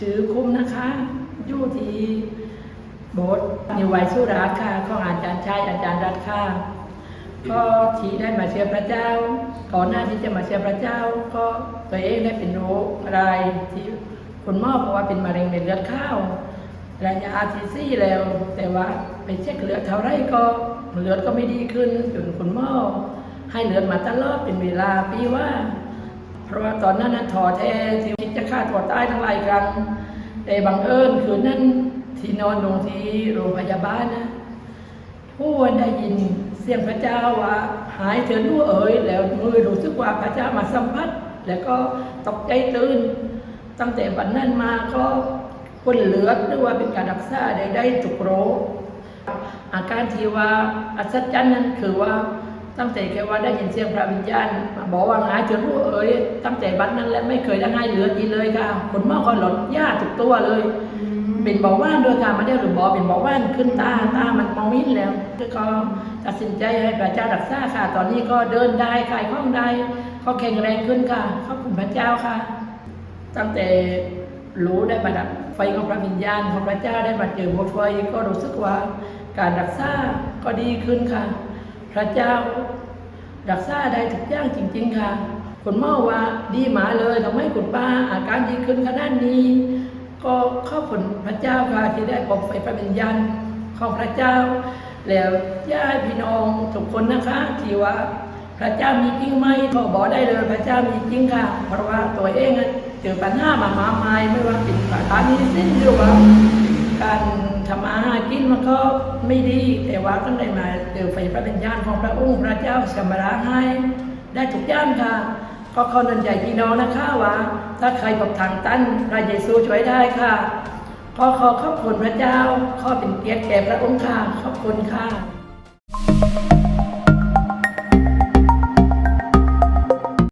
ชื่อคุ้มนะคะอยู่ที่โบสถ์นิวไวสุราค่ะของอาจารย์ชายอาจารย์รัตค่ะก็ที่ได้มาเชื่อพระเจ้า ก่อนหน้าที่จะมาเชื่อพระเจ้า ก็ตัวเองได้เป็นโรคอะไรที่คุณหมอบอกว่าเป็นมะเร็งในเลือดข้าวระยะอาที่สี่แล้ว แต่ว่าไปเช็คเลือดเท่าไรก็เลือดก็ไม่ดีขึ้นจนคุณหมอให้เลือดมาตลอดเป็นเวลาปีว่า เพราะว่าตอนนั้นนั้นถอแท้ที่จะฆ่าตัวตายทั้งหลายครั้งแต่บังเอิญคืนนั้นที่นอนลงที่โรงพยาบาลนะผู้ได้ยินเสียงพระเจ้าว่าหายเถิดลูกเอ๋ยแล้วมือรู้สึกว่าพระเจ้ามาสัมผัสแล้วก็ตกใจตื่น ตั้งแต่วันนั้นมาก็คนเหลือดหรือว่าเป็นการรักษาได้ได้ทุกโรอาการที่ว่าอัศจรรย์นั้นคือว่า ตั้งแต่แค่ว่าได้ยินเสียงพระวิญญาณมาบอกว่าหายเถิดลูกเอ๋ยตั้งแต่บัดนั้นแล้วไม่เคยได้ให้เหลือดอีเลยค่ะคนมอก็หลดยาทุกตัวเลย เป็นบาหวานด้วยค่ะมาได้หรือบอกเป็นบาหวานขึ้นตาตามันมองม่เห็นแล้วก็ตัดสินใจให้พระเจ้ารักษาค่ะ ตอนนี้ก็เดินได้ขายข้องได้ก็แข็งแรงขึ้นค่ะขอบคุณพระเจ้าค่ะ ตั้งแต่รู้ได้มาดับไฟของพระวิญญาณของพระเจ้าได้มาเจอบทไฟก็รู้สึกว่าการรักษาก็ดีขึ้นค่ะ พระเจ้ารักษาได้ทุกย่างจริง ๆ ค่ะคุณหมอว่าดีหมาเลยทำให้คุณป้าอาการดีขึ้นขนาดนี้ ก็ขอบคุณพระเจ้าค่ะที่ได้พบไฟพระวิญญาณของพระเจ้า แล้วญาติพี่น้องทุกคนนะคะที่ว่าพระเจ้ามีจริงไหมก็บอกได้เลยพระเจ้ามีจริงค่ะ เพราะว่าตัวเองเจอปัญหามามากมายไม่ว่าเป็นปัญหานี้สิ้นหรือว่าการทำมาหา กินมันก็ไม่ดี แต่ว่าต้องได้มาเจอไฟพระเป็นญาณของพระองค์พระเจ้าชำระให้ ได้ทุกย่านค่ะ ก็ขอนันใจพี่น้องนะคะว่า ถ้าใครพบทางตั้นพระเยซูช่วยได้ค่ะขอขอขอบคุณพระเจ้า ขอเป็นเกียรติแก่พระองค์ค่ะขอบคุณค่ะ